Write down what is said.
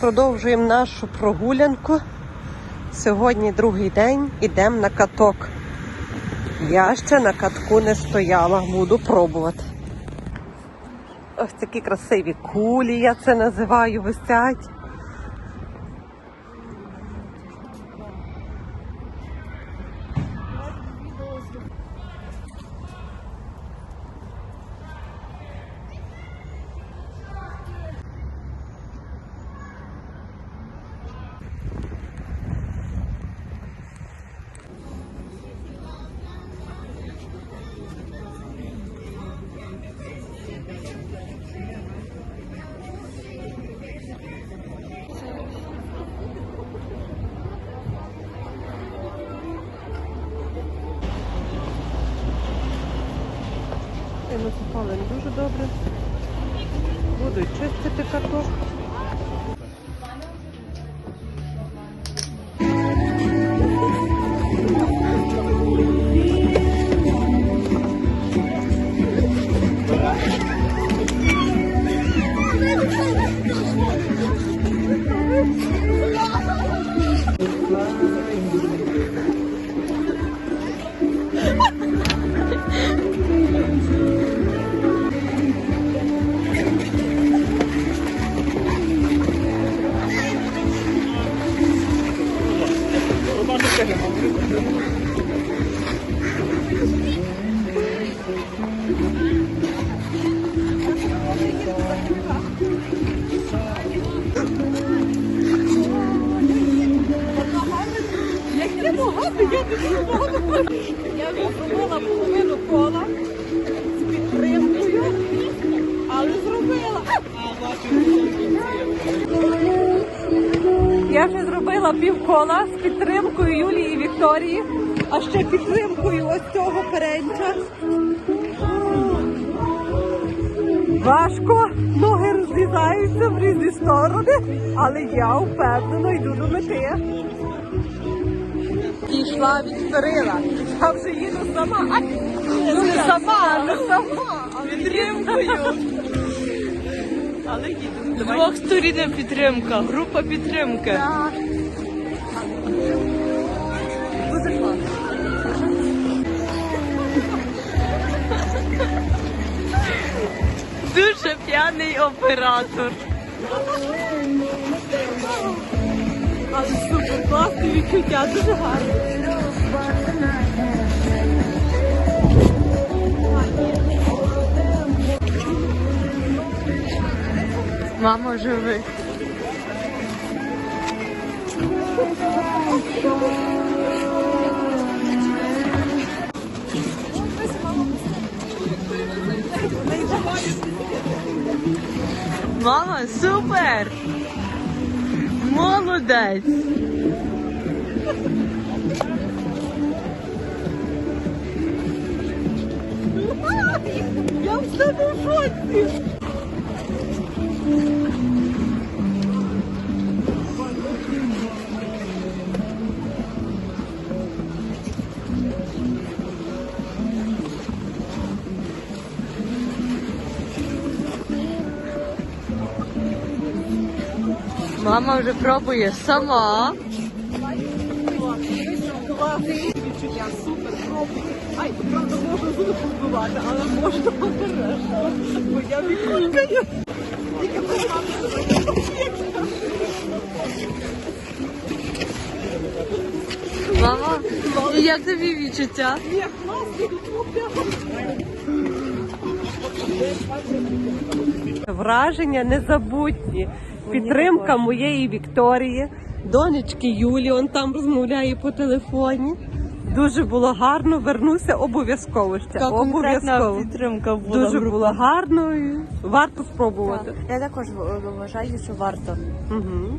Продовжуємо нашу прогулянку. Сьогодні другий день ідемо на каток. Я ще на катку не стояла, буду пробувати. Ось такі красиві кулі, я це називаю, висять. Ми купали не дуже добре. Будуть чистити каток. Я зробила половину кола з підтримкою, але зробила. Я вже зробила півкола з підтримкою Юлії і Вікторії, а ще підтримкою ось цього перенча. Важко, ноги розлізаються в різні сторони, але я впевнено йду до мети. Пішла від Кирила. Я вже їду сама. Ай, ну не сама, не сама, а підтримкою. Але їду. З двох сторін підтримка, група підтримки. Так. Дуже п'яний оператор. Але супер класне відчуття, дуже гарно. Мама живи. Мама, супер! Молодець! Я в себе шоці. Мама вже пробує сама. Супер, пробуй. Ай, правда, можна зуби побивати, але можна обережно. Бо я. Мама, як тобі відчуття? Ні, класно, Враження незабутні. Підтримка моєї Вікторії, донечки Юлі, он там розмовляє по телефоні. Дуже було гарно, вернуся обов'язково ще. Обов'язково. підтримка була. Дуже було гарно і варто спробувати. Я також вважаю, що варто. Угу.